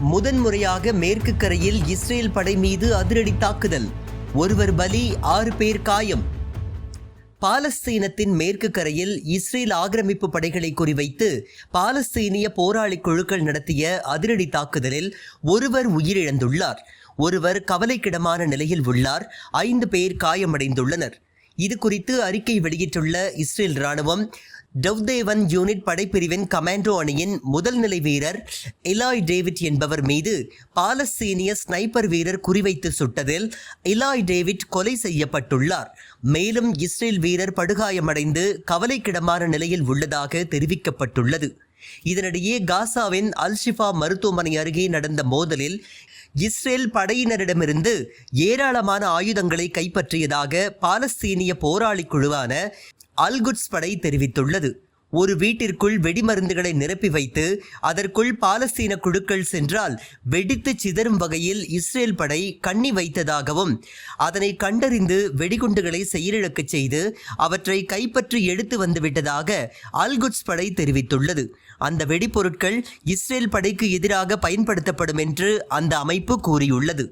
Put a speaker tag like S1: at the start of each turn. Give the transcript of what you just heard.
S1: முதன்முறையாக மேற்கு கரையில் இஸ்ரேல் படை மீது அதிரடி தாக்குதல். ஒருவர் பலி ஆறு பேர் காயம். பாலஸ்தீனத்தின் மேற்கு கரையில் இஸ்ரேல் ஆக்கிரமிப்பு படைகளை குறிவைத்து பாலஸ்தீனிய போராளி குழுக்கள் நடத்திய அதிரடி தாக்குதலில் ஒருவர் உயிரிழந்துள்ளார். ஒருவர் கவலைக்கிடமான நிலையில் உள்ளார். ஐந்து பேர் காயமடைந்துள்ளனர். இது குறித்து அறிக்கை வெளியிட்டுள்ள இஸ்ரேல் ராணுவம் டவ்தேவன் யூனிட் படைப்பிரிவின் கமாண்டோ அணியின் முதல் நிலை வீரர் இலாய் டேவிட் என்பவர் மீது பாலஸ்தீனிய ஸ்னைப்பர் வீரர் குறிவைத்து சுட்டதில் இலாய் டேவிட் கொலை செய்யப்பட்டுள்ளார். மேலும் இஸ்ரேல் வீரர் படுகாயமடைந்து கவலைக்கிடமான நிலையில் உள்ளதாக தெரிவிக்கப்பட்டுள்ளது. இதனிடையே காசாவின் அல்ஷிஃபா மருத்துவமனை அருகே நடந்த மோதலில் இஸ்ரேல் படையினரிடமிருந்து ஏராளமான ஆயுதங்களை கைப்பற்றியதாக பாலஸ்தீனிய போராளி குழுவான அல்குட்ஸ் படை தெரிவித்துள்ளது. ஒரு வீட்டிற்குள் வெடிமருந்துகளை நிரப்பி வைத்து அதற்குள் பாலஸ்தீன குழுக்கள் சென்றால் வெடித்து சிதறும் வகையில் இஸ்ரேல் படை கண்ணி வைத்ததாகவும் அதனை கண்டறிந்து வெடிகுண்டுகளை செயலிழக்கச் செய்து அவற்றை கைப்பற்றி எடுத்து வந்துவிட்டதாக அல்குட்ஸ் படை தெரிவித்துள்ளது. அந்த வெடிப்பொருட்கள் இஸ்ரேல் படைக்கு எதிராக பயன்படுத்தப்படும் என்று அந்த அமைப்பு கூறியுள்ளது.